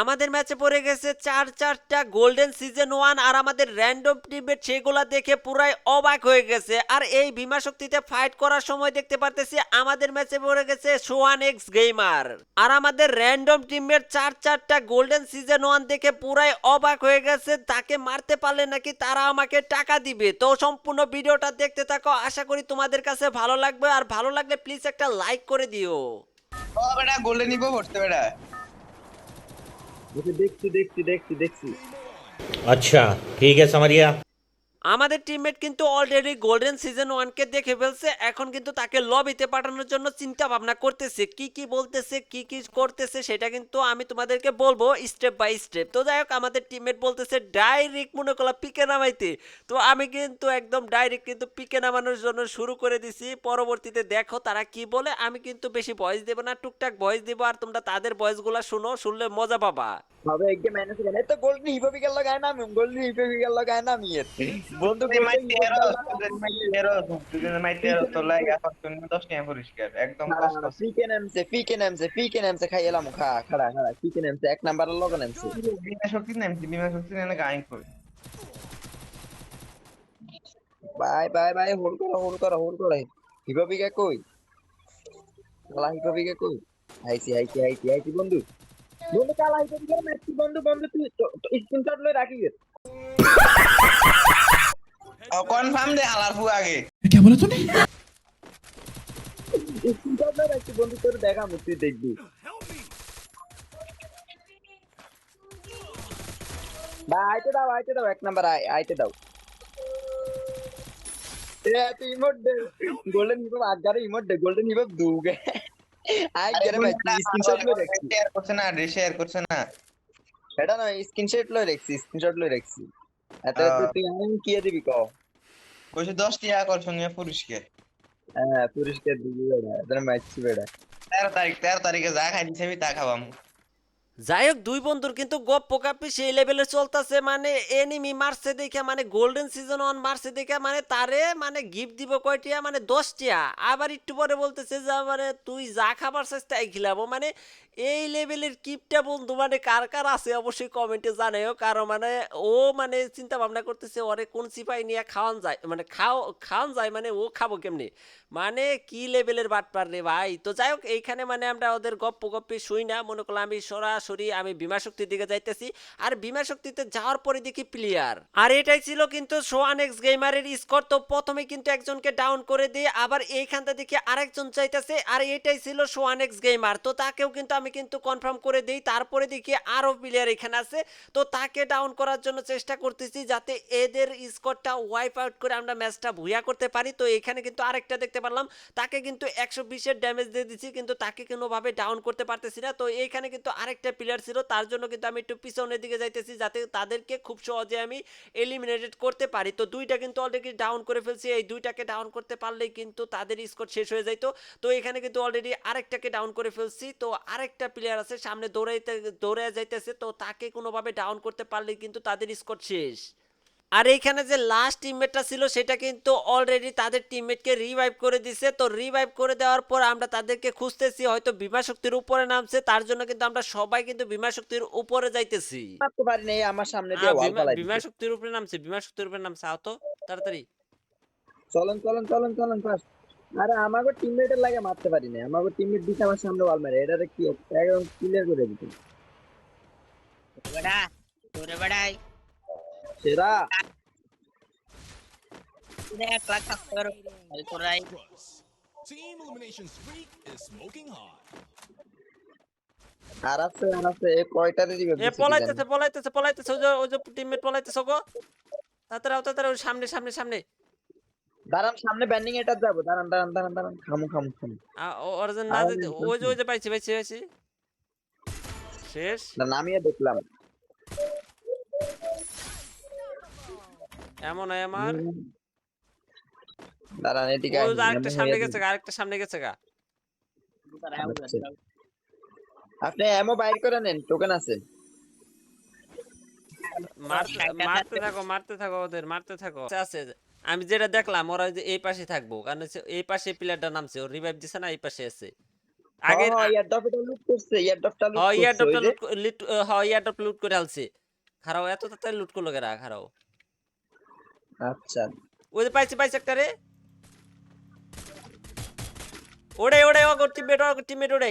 আমাদের ম্যাচে পড়ে গেছে চার চারটা গোল্ডেন সিজন ওয়ান আর আমাদের র্যান্ডম টিমের সেগুলা দেখে পুরাই অবাক হয়ে গেছে। আর এই বিমা শক্তিতে ফাইট করার সময় দেখতে পারতেছি আমাদের ম্যাচে পড়ে গেছে সোয়ান এক্স গেমার আর আমাদের র্যান্ডম টিমের চার চারটা গোল্ডেন সিজন ওয়ান দেখে পুরাই অবাক হয়ে গেছে, তাকে মারতে পারলে নাকি তারা আমাকে টাকা দিবে। তো সম্পূর্ণ ভিডিওটা দেখতে থাকো, আশা করি তোমাদের কাছে ভালো লাগবে। আর ভালো লাগলে প্লিজ একটা লাইক করে দিও। বেটা গোল্ডেন নিবো বেটা। দেখছি দেখছি দেখছি দেখছি अच्छा ठीक है समझ गया আমাদের টিমমেট কিন্তু অলরেডি গোল্ডেন সিজন ওয়ানকে দেখে ফেলছে, এখন কিন্তু তাকে লবিতে পাঠানোর জন্য চিন্তা ভাবনা করতেছে, কি কি বলতেছে, কি কি করতেছে সেটা কিন্তু আমি তোমাদেরকে বলব স্টেপ বাই স্টেপ তো যাই হোক, আমাদের টিমমেট বলতেছে ডাইরেক্ট মনে করলাম পিকে নামাইতে। তো আমি কিন্তু একদম ডাইরেক্ট কিন্তু পিকে নামানোর জন্য শুরু করে দিছি, পরবর্তীতে দেখো তারা কি বলে, আমি কিন্তু বেশি ভয়েস দেবো না, টুকটাক ভয়েস দেবো, আর তোমরা তাদের ভয়েসগুলো শুনো, শুনলে মজা পাবা। হবে একগে মাইনাস গেল তো গোল্ডেন হিপোপিক্যাল লাগায় না আমি গোল্ডেন হিপোপিক্যাল লাগায় না আমি এর বন্ধু তুই মাইতে এরো তুই মাইতে তুই মাইতে এরো তো লাগে এখন তুমি 10 টাকা পরিষ্কার একদম কষ্ট। ফিকে নামছে ফিকে নামছে ফিকে নামছে খাই এলাম। খা খাড়া খাড়া ফিকে নামছে এক নাম্বারের লগন নামছে। বিনা শক্তি নামছি বিনা শক্তি করি বাই বাই বাই হোল্ড করো হোল্ড করো হোল্ড করো। হিপোপিকা কই? হিপোপিকা কই? আইছি আইছি আইছি আইছি বন্ধু। বন্ধু কালা হিপোপিকা ম্যাচি বন্ধু বন্ধু তুই স্ক্রিনশট লই রাখি গে কনফার্ম দে আলার ফু আগে। স্ক্রিনশট লই রাখছি বন্ধু তোর দেখা তুই দেখবি। ভাই আইতে দাও আইতে দাও এক নাম্বার আইতে দাও। এ তুই ইমোট দে। গোল্ডেন হিপপ আগারে ইমোট দে গোল্ডেন হিপপ দুগে। আই গেরে ভাই স্ক্রিনশট লই রাখছি শেয়ার করছে না রে শেয়ার করছে না এটা না স্ক্রিনশট লই রাখছি স্ক্রিনশট লই রাখছি এত। তুই আমি কি দিবি ক কইছে 10 টাকা আকর্ষণীয় পুরস্কার হ্যাঁ পুরস্কার দিবি বেড়া এটা ম্যাচি বেড়া 13 তারিখ 13 তারিখে যা খাইছি আমি তা খাবাম যাই হোক দুই বন্ধুর কিন্তু গপ পোকাপি সেই লেভেলে চলতেছে। মানে এনিমি মারছে দেখে মানে গোল্ডেন সিজন ওয়ান মারছে দেখে মানে তারে মানে গিফট দিব কয়টিয়া? মানে দশটিয়া। আবার একটু পরে বলতেছে যে মানে তুই যা খাবার চাস তাই খিলাবো। মানে এই লেভেলের কিপটা বন্ধু মানে কার কার আছে অবশ্যই কমেন্টে জানাইও। কারও মানে ও মানে চিন্তা ভাবনা করতেছে, ওরে কোন সিপাই নিয়ে খাওয়ান যায়? মানে খাও, খাওয়ান যায় মানে ও খাব কেমনি? মানে কি লেভেলের বাটপার রে ভাই? তো যাই হোক এইখানে মানে আমরা ওদের গপ্প গপ্পে শুই না। মনে করলাম আমি সরাসরি আমি বিমা শক্তির দিকে যাইতেছি। আর বিমা শক্তিতে যাওয়ার পরে দেখি প্লেয়ার আর এটাই ছিল কিন্তু সোয়ান এক্স গেমারের স্কোর তো প্রথমে কিন্তু একজনকে ডাউন করে দিয়ে আবার এইখানটা দেখি আরেকজন চাইতেছে আর এটাই ছিল সোয়ান এক্স গেমার তো তাকেও কিন্তু আমি কিন্তু কনফার্ম করে দিই। তারপরে দেখি আরও প্লেয়ার এখানে আছে, তো তাকে ডাউন করার জন্য চেষ্টা করতেছি যাতে এদের স্কোরটা ওয়াইপ আউট করে আমরা ম্যাচটা ভুয়া করতে পারি। তো এখানে কিন্তু আরেকটা দেখতে পারলাম, তাকে কিন্তু একশো বিশের ড্যামেজ দিয়ে দিচ্ছি কিন্তু তাকে কোনোভাবে ডাউন করতে পারতেছি না। তো এইখানে কিন্তু আরেকটা প্লেয়ার ছিল, তার জন্য কিন্তু আমি একটু পিছনের দিকে যাইতেছি যাতে তাদেরকে খুব সহজে আমি এলিমিনেটেড করতে পারি। তো দুইটা কিন্তু অলরেডি ডাউন করে ফেলছি, এই দুইটাকে ডাউন করতে পারলেই কিন্তু তাদের স্কোর শেষ হয়ে যাইতো। তো এখানে কিন্তু অলরেডি আরেকটাকে ডাউন করে ফেলছি, তো আরেকটা প্লেয়ার আছে, সামনে দৌড়াইতে দৌড়ে যাইতেছে, তো তাকে কোনোভাবে ডাউন করতে পারলেই কিন্তু তাদের স্কোর শেষ। আর এইখানে যে লাস্ট টিমমেটটা ছিল সেটা কিন্তু অলরেডি তাদের টিমমেটকে রিভাইভ করে দিছে। তো রিভাইভ করে দেওয়ার পর আমরা তাদেরকে খুঁজতেছি হয়তো বিমা শক্তির উপরে নামছে তার জন্য কিন্তু আমরা সবাই কিন্তু বিমা শক্তির উপরে যাইতেছি। মারতে পারি নাই আমার সামনে দিয়ে ওয়াল বিমা- ফালাই বিমা শক্তির উপরে নামছে বিমা শক্তির উপরে নামছে। আও তো তাড়াতাড়ি। চলেন চলেন চলেন চলেন ফাস্ট আরে আমাকে টিমমেটের লাগে মারতে পারি না আমাকে টিমমেট দিতে আমার সামনে ওয়াল মারে। এটারে কি একদম ক্লিয়ার করে দিতে বেড়া তোরে বেড়াই। সেরা। এক লাখ থাকতে পারো তোরাই Team Elimination Streak is smoking hot. আর আছে আর আছে এ কয়টারে দিবে এ বুঝছি কি পলাইতেছে জানি। পলাইতেছে পলাইতেছে ওই যে ওই যে টিমমেট পলাইতেছে গো তাড়াতাড়ি আও, তাড়াতাড়ি ওই সামনে সামনে সামনে। দাঁড়ান সামনে ব্যান্ডিং এটা যাব। দাঁড়ান দাঁড়ান দাঁড়ান দাঁড়ান। খামু খামু খামু। ওর যে না ওই যে ওই যে পাইছি পাইছি পাইছি। শেষ। না নামিয়ে দেখলাম। এমন হয় আমার? দাঁড়ান এদিকে যে আরেকটা সামনে গেছে গা, আরেকটা সামনে গেছে গা। আপনি এমো বাইর করে নেন টোকেন আছে। মারতে থাকো মারতে থাকো ওদের মারতে থাকো। আচ্ছা, আছে আমি যেটা দেখলাম ওরা যে এই পাশে থাকব কারণ হচ্ছে এই পাশে প্লেয়ারটা নামছে ও রিভাইভ দিছে না এই পাশে আছে। আগে হ্যাঁ এয়ারড্রপটা লুট করছে এয়ারড্রপটা লুট হ্যাঁ করছে। লুট হ্যাঁ ইয়ারড্রপ লুট করে আলছে খারাও এত তাড়াতাড়ি লুট করল কেরা খারাও? আচ্ছা। ওই যে পাইছে পাইছে একটা রে ওড়ে ওড়ে। ও টিমমেট ও টিমমেট ওড়ে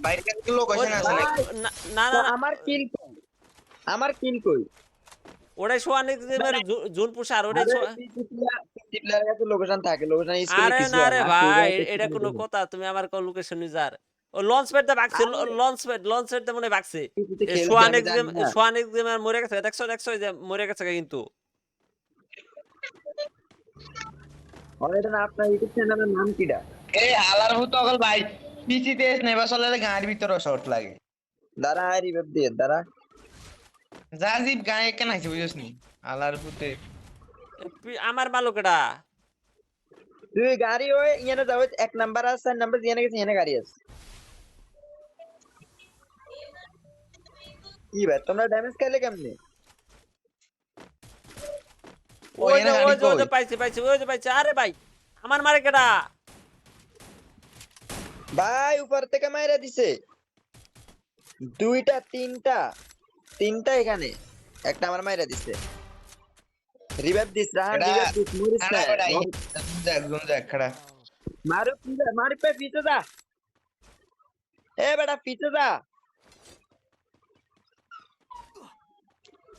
বাইরে থেকে লোকেশন আছে না না। আমার কিল কই? আমার কিল কই? ওড়ে সোয়ান এক্সিমের জুন পুষার ওড়ে সোয়া- লোকেশন থাকে লোকেশন আরে না রে ভাই এটা কোনো কথা তুমি আমার কোন লোকেশন ও লঞ্চ প্যাড দা লঞ্চ প্যাড লঞ্চ প্যাড মনে বাকছে পিসিতে এ খেলছি, সোয়ান আমি এক্সিম জানি না। সোয়ান এক্সিম আর মরে গেছে দেখছ দেখছ যে মরে গেছে কিন্তু। আর এটা না আপনার ইউটিউব চ্যানেলের নাম কিডা এই হালার ভূত অকল ভাই। পিসিতে স্নাইপার চলে গাঁয়ের ভিতরে শর্ট লাগে। দাঁড়া দিয়ে দাঁড়া। গায়ে কেন আছে বুঝছিস নি? হালার ভূতে। এ আমার বালকেটা তুই গাড়ি ওই ইয়ানে যাও এক নাম্বার আছে চার নাম্বার ইয়ানে গেছে ইয়ানে গাড়ি আছে। কি ভাই তোমরা ড্যামেজ খাইলে কেমনে ওই যে ওই যে ওই যে পাইছে পাইছে ওই যে পাইছে আরে ভাই আমার মারে কেডা ভাই উপর থেকে মাইরা দিছে দুইটা তিনটা তিনটা এখানে একটা আমার মাইরা দিছে রিভাইভ দিস রাহান রিভাইভ দিস মরিস না যাক গুন যাক খাড়া মারু পিছে মারি পে পিছে যা এ বেটা পিছে যা দে হেতো দে পড়া ফিলিয়ার স্নাইপার লে চলি আইছে স্নাইপার স্নাইপারে গাছ শর্ট লাগে হ্যালো গলি এইসব গাছ চলান জানে এইগুলো লাগে এ ডাব এ ডাব্লিউ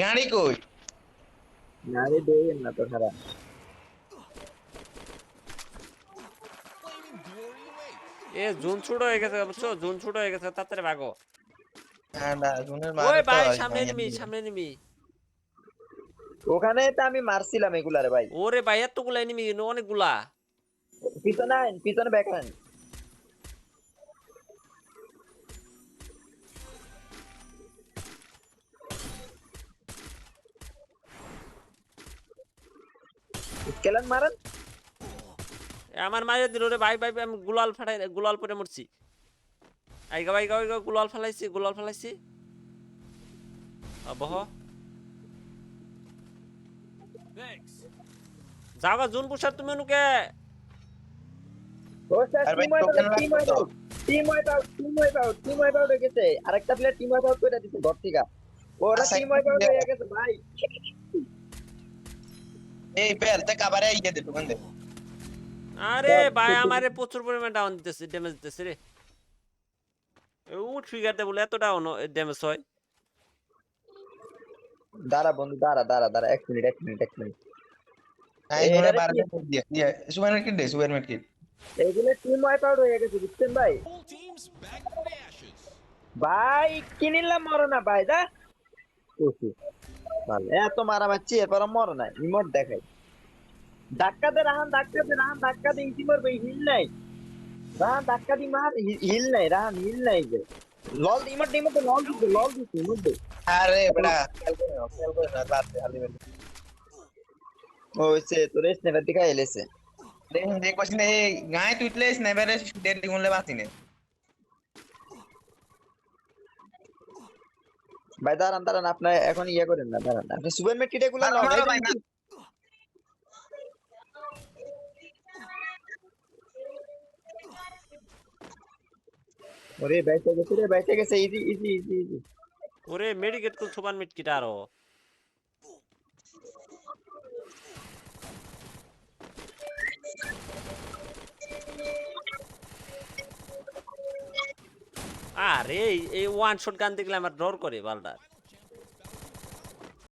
গাড়ি কই নারে দেই না তো awaits. এ জুন ছুট হয়ে গেছে বুঝছ? জুন ছুট হয়ে গেছে তাড়াতাড়ি ভাগো। ওই ভাই সামনে নিমি সামনে নিমি। ওখানে তো আমি মারছিলাম এগুলারে ভাই। ওরে ভাই এতগুলা নিমি অনেকগুলা। পিছনে পিছনে ব্যাক স্কেলান মারান? আমার মায়ের দিল রে ভাই ভাই আমি গুলাল ফাটাই গুলাল পরে মরছি। আইগা ভাইগা ভাইগা গুলাল ফালাইছি গুলাল ফালাইছি। বহ Thanks. যাওগা জুন পুষার তুমি নুকে হয়ে আরেকটা প্লেয়ার টিম ওয়াইপ আউট করে দিছে ঘর থেকে। ওরা আচ্ছা, টিম ওয়াইপ আউট হয়ে গেছে ভাই। এই পেল তে কাবারে ইয়ে দে আরে ভাই আমারে প্রচুর পরিমাণ ডাউন দিতেছে ড্যামেজ দিতেছে রে। ও ট্রিগারতে বলে এত ডাউন ড্যামেজ হয়। দাঁড়া বন্ধু দাঁড়া দাঁড়া দাঁড়া এক মিনিট এক মিনিট এক মিনিট ইয়ে হয়ে ভাই? নিলাম মরো না ভাই দা এত মারা মারছি এরপর মরো না ইমোট দেখাই। ধাক্কা দে রাহান ধাক্কা দে রাহান ধাক্কা দে ইসি মারবে হিল নাই। রাহান ধাক্কা দি মার হিল নাই রাহান হিল নাই যে। লল ইমোট ইমোট লল দিতে লল ইমোট দে আরে বেটা খেল করে না বাদ দে হালি মেলে ও হইছে স্নেপার দিকে এলেছে দেখুন দেখ এই গায়ে দিগুনলে ভাই দাঁড়ান দাঁড়ান আপনার এখন ইয়ে করেন না দাঁড়ান আপনি সুপারগুলা না, নাও না, ভাই, ভাই, না। ওরে বাইতে গেছে রে বাইতে গেছে, ইজি ইজি ইজি ইজি। ওরে, মেডিকেট কো সুপার মিট কিটা আরও। আরে, এই- ওয়ান শট গান দেখলে আমার ডর করে বালটা